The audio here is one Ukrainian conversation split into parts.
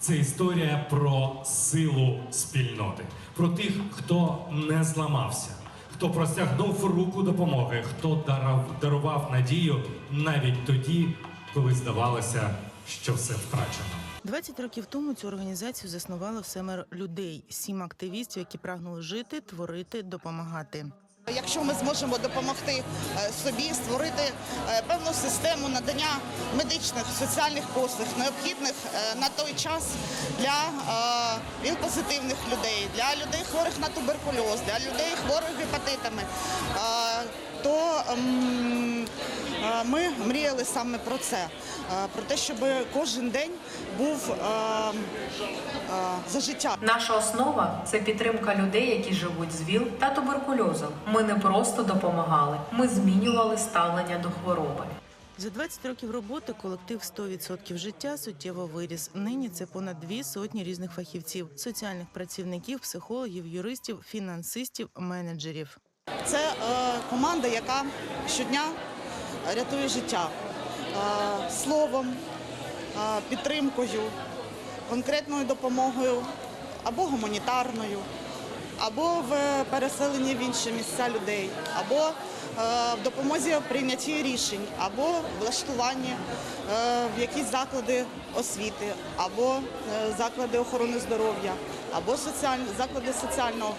Це історія про силу спільноти, про тих, хто не зламався, хто простягнув руку допомоги, хто дарував надію навіть тоді, коли здавалося, що все втрачено. 20 років тому цю організацію заснувало семеро людей, сім активістів, які прагнули жити, творити, допомагати. Якщо ми зможемо допомогти е, собі створити е, певну систему надання медичних соціальних послуг, необхідних е, на той час для віл-позитивних людей, для людей хворих на туберкульоз, для людей хворих гепатитами, то ем, ми мріяли саме про це, про те, щоб кожен день був за життя. Наша основа це підтримка людей, які живуть з ВІЛ та туберкульозом. Ми не просто допомагали, ми змінювали ставлення до хвороби. За 20 років роботи колектив «100% життя суттєво виріс. Нині це понад дві сотні різних фахівців: соціальних працівників, психологів, юристів, фінансистів, менеджерів. Це е, команда, яка щодня рятує життя. Словом, підтримкою, конкретною допомогою або гуманітарною, або в переселенні в інші місця людей, або е, в допомозі прийнятті рішень, або влаштуванні е, в якісь заклади освіти, або е, заклади охорони здоров'я, або соціальні заклади соціального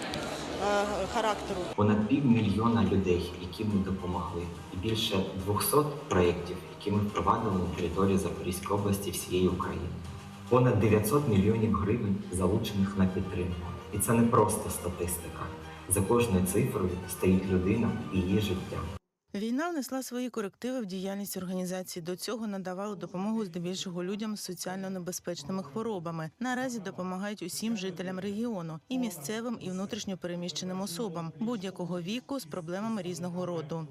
характеру. Понад півмільйона людей, які ми допомогли, і більше 200 проєктів, які ми впровадили на території Запорізької області всієї України. Понад 900 мільйонів гривень залучених на підтримку. І це не просто статистика. За кожною цифрою стоїть людина і її життя. Війна внесла свої корективи в діяльність організації. До цього надавали допомогу здебільшого людям з соціально небезпечними хворобами. Наразі допомагають усім жителям регіону і місцевим і внутрішньо переміщеним особам будь-якого віку з проблемами різного роду.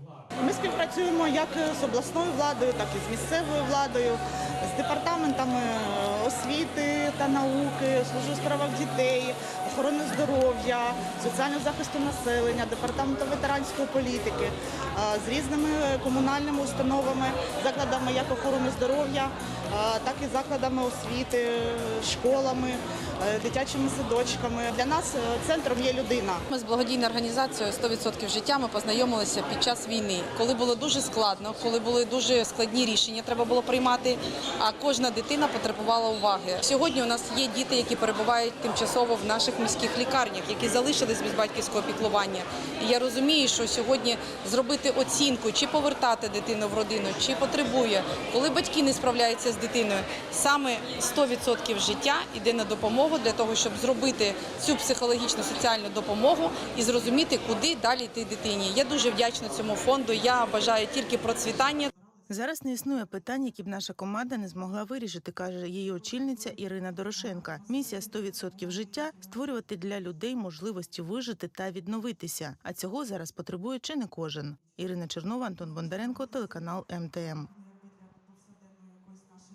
Ми співпрацюємо як з обласною владою, так і з місцевою владою, з департаментами е, освіти та науки, служби справах дітей, охорони здоров'я, соціального захисту населення, департаменту ветеранської політики, е, різними комунальними установами, закладами як охорони здоров'я, е, так і закладами освіти, школами, е, дитячими садочками. Для нас е, центром є людина. Ми з благодійною організацією «100% життя ми познайомилися під час війни, коли було дуже складно, коли були дуже складні рішення, треба було приймати. А кожна дитина потребувала уваги. Сьогодні у нас є діти, які перебувають тимчасово в наших міських лікарнях, які залишились без батьківського піклування. І я розумію, що сьогодні зробити оцінку, чи повертати дитину в родину, чи потребує, коли батьки не справляються з дитиною, саме 100% життя йде на допомогу для того, щоб зробити цю психологічну соціальну допомогу і зрозуміти, куди далі йти дитині. Я дуже вдячна цьому фонду. Я бажаю тільки процвітання. Зараз не існує питань, які б наша команда не змогла вирішити, каже її очільниця Ірина Дорошенка. Місія «100% життя створювати для людей можливості вижити та відновитися. А цього зараз потребує чи не кожен. Ірина Чернова, Антон Бондаренко, телеканал МТМ.